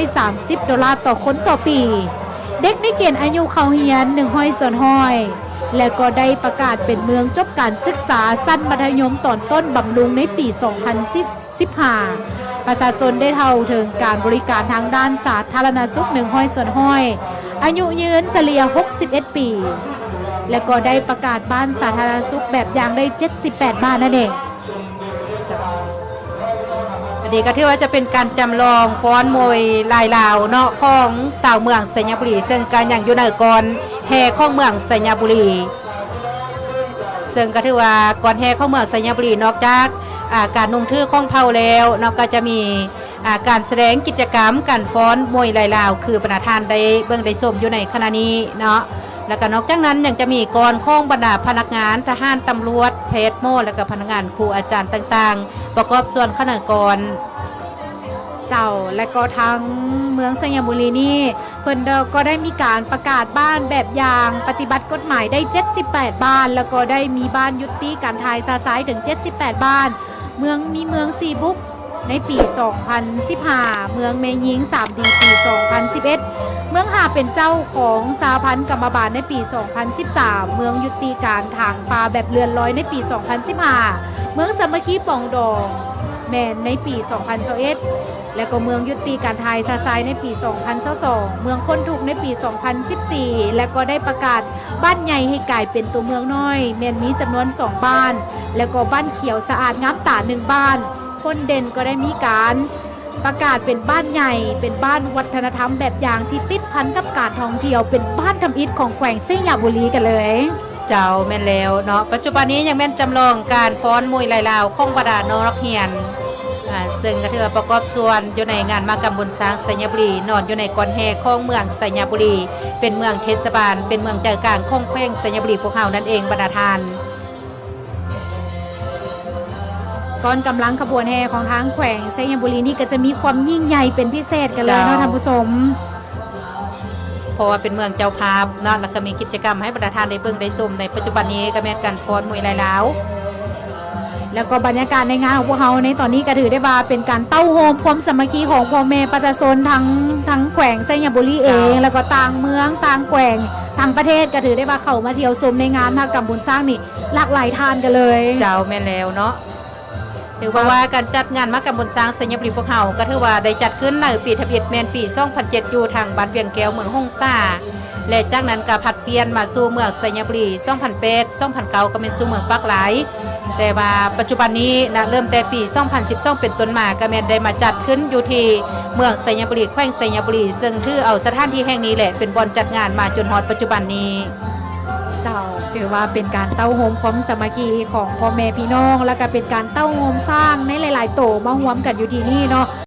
130 ดอลลาร์ต่อคนต่อปี เด็กในเกณฑ์อายุเขาเรียน100ส่วนห้อย และก็ได้ประกาศเป็นเมืองจบการศึกษาสั้นมัธยมตอนต้นบำรุงในปี 2015 ประชาชนได้เท่าถึงการบริการทางด้านสาธารณสุข100ส่วนห้อย อายุยืนเฉลี่ย 61 ปี และก็ได้ประกาศบ้านสาธารณสุขแบบอย่างได้ 78 บ้านนั่นเอง นี้ก็ถือว่าจะเป็นการจำลองฟ้อนมวยลายลาวเนาะของสาวเมืองสัญญบุรี ซึ่งการอย่างอยู่ในก่อนแห่ของเมืองสัญญบุรี ซึ่งก็ถือว่าก่อนแห่ของเมืองสัญญบุรีนอกจากอาการนุ่งทื่อของเผาแล้วเนาะก็จะมีอาการแสดงกิจกรรมการฟ้อนมวยลายลาว คือประธานได้เบิ่งได้ชมอยู่ในขณะนี้เนาะ แล้วก็นอกจากนั้นยังจะมีกรข้องบรรดาพนักงานทหารตำรวจเพชรโมและก็พนักงานครูอาจารย์ต่างๆ ประกอบส่วนคณะกรเจ้าและก็ทั้งเมืองสยามบุรีนี่เพิ่นก็ได้มีการประกาศบ้านแบบอย่างปฏิบัติกฎหมายได้ 78 บ้าน แล้วก็ได้มีบ้านยุติการทายซาซ้ายถึง 78 บ้าน เมืองมีเมืองซีบุกในปี 2015 เมืองเมยิง 3 ดีปี 2011 เมืองหาเป็นเจ้าของสาพันธ์กรรมบาลในปี 2013 เมืองยุติการทางปลาแบบเรือนร้อยในปี 2015 เมืองสามัคคีปองดองแมนในปี 2021 และก็เมืองยุติการไทยซาซายในปี 2022 เมืองพ้นทุกในปี 2014 และก็ได้ประกาศบ้านใหญ่ให้กลายเป็นตัวเมืองน้อยแมนมีจำนวน 2 บ้าน แล้วก็บ้านเขียวสะอาดงามตาหนึ่งบ้าน คนเด่นก็ได้มีการ ประกาศเป็นบ้านใหญ่ เป็นบ้านวัฒนธรรมแบบอย่างที่ติดพันกับการท่องเที่ยว เป็นบ้านทำอิฐของแขวงเซี่ยบุรีกันเลย เจ้าแม่นแล้วเนาะปัจจุบันนี้ยังแม่นจำลองการฟ้อนมวยลายลาวของบดาโนรักเฮียนอ่าซึ่งก็ถือประกอบส่วนอยู่ในงานมากรรมบุญสร้างสัญญบุรี นอนอยู่ในกอนแห่ของเมืองสัญญบุรี เป็นเมืองเทศบาล เป็นเมืองใจกลางของแขวงสัญญบุรีพวกเฮานั่นเองบรรดาทาน ก่อนกำลังขบวนแห่ของทางแขวงไซยบุรีนี่ก็จะมีความยิ่งใหญ่เป็นพิเศษกันเลยเนาะเจ้าท่านผู้ชมเพราะว่าเป็นเมืองเจ้าภาพเนาะแล้วก็มีกิจกรรมให้บรรดาทานได้เบิ่งได้ชมในปัจจุบันนี้ก็แม่นการฟ้อนมวยลายลาวแล้วก็บรรยากาศในงานของพวกเขาในตอนนี้ก็ถือได้ว่าเป็นการเต้าโฮมความสามัคคีของพ่อแม่ประชาชนทั้งทั้งแขวงไซยบุรีเองเจ้าแล้วก็ต่างเมืองต่างแขวงต่างประเทศก็ถือได้ว่าเข้ามาเที่ยวชมในงานมากรรมบุญสร้างนี่หลากหลายทานกันเลย เจ้าแม่นแล้วเนาะ ถือเพราว่าว่าการจัดงานมากรรมบุญสร้างสัญญบุรีพวกเฮาก็ถือว่าได้จัดขึ้นในปีทะเบียนแมนปี2007อยู่ทางบ้านเวียงแก้วเมืองฮ่องซ่าและจากนั้นก็ผัดเปลี่ยนมาสู่เมืองสัญญบุรี2008 2009ก็เป็นสู่เมืองปักหลาย แต่ว่าปัจจุบันนี้นะเริ่มแต่ปี 2012 เป็นต้นมาก็แมนได้มาจัดขึ้นอยู่ที่เมืองสัญญบุรีแขวงสัญญบุรีซึ่งถือเอาสถานที่แห่งนี้แหละเป็นบอนจัดงานมาจนฮอดปัจจุบันนี้ เจ้าถือว่าเป็นการเต้าโฮมความสามัคคีของพ่อแม่พี่น้อง แล้วก็เป็นการเต้าโฮมสร้างในหลาย ๆ โตมารวมกันอยู่ที่นี่เนาะ